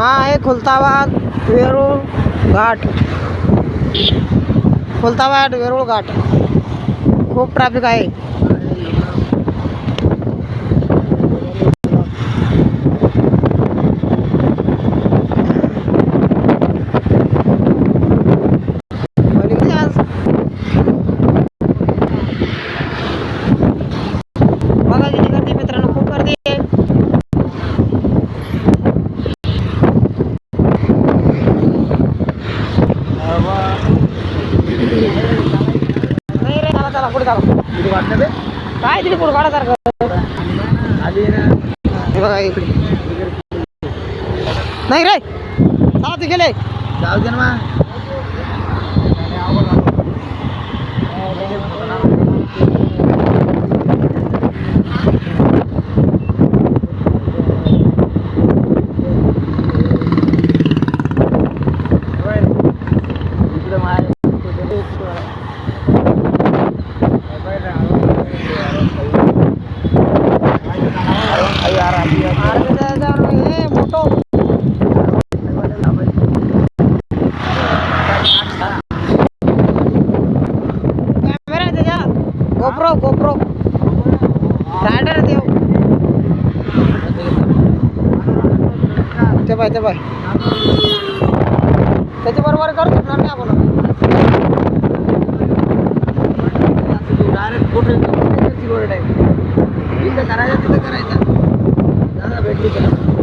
हा आहे खुलताबाद वेरूळ घाट. खुलताबाद वेरूळ घाट. खूप ट्रॅफिक आहे. नाही रे चला चला पुढे चला काय तिथे पुढे काढासारखं हे बघा इकडे नाही रे चला ते गेले जाऊ दे ना अरे त्याच्यावर हे मोठो कॅमेरा आहे त्याच्या गोप्रो गोप्रो रायडर देव. ते पाय ते पाय त्याच्या बरोबर करू शकणार नाही आपण. डायरेक्ट कुठे करायचं तिथं करायचं. दादा भेटली त्याला.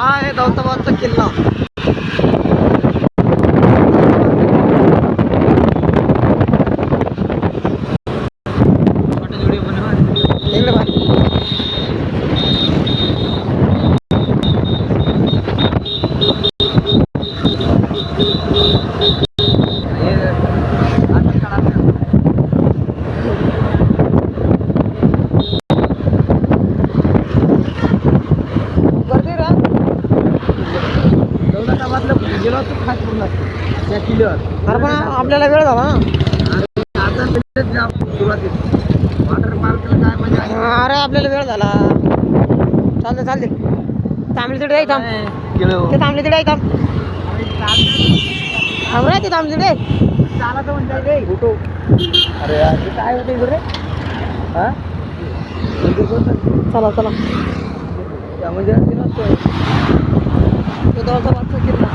हा आहे दौलताबादचा किल्ला इकडे पाय गर्दी रे दौलताबादला गेलो पूर्ण त्या किल्ल्यावर अरे पण आपल्याला वेळ झाला ना. आता तिथेच जा सुरुवातीत वॉटर पार्कला काय आहे? अरे आपल्याला वेळ झाला. चालते चालते तांबली तिकडे थांब. गेलो. ते थांबले तिकडे थांब. थांब रे ते थांबले तिकडे रे फोटो अरे यार हे काय होतं इकडे? हा? चला चला. गेलो असतो ते किल्ला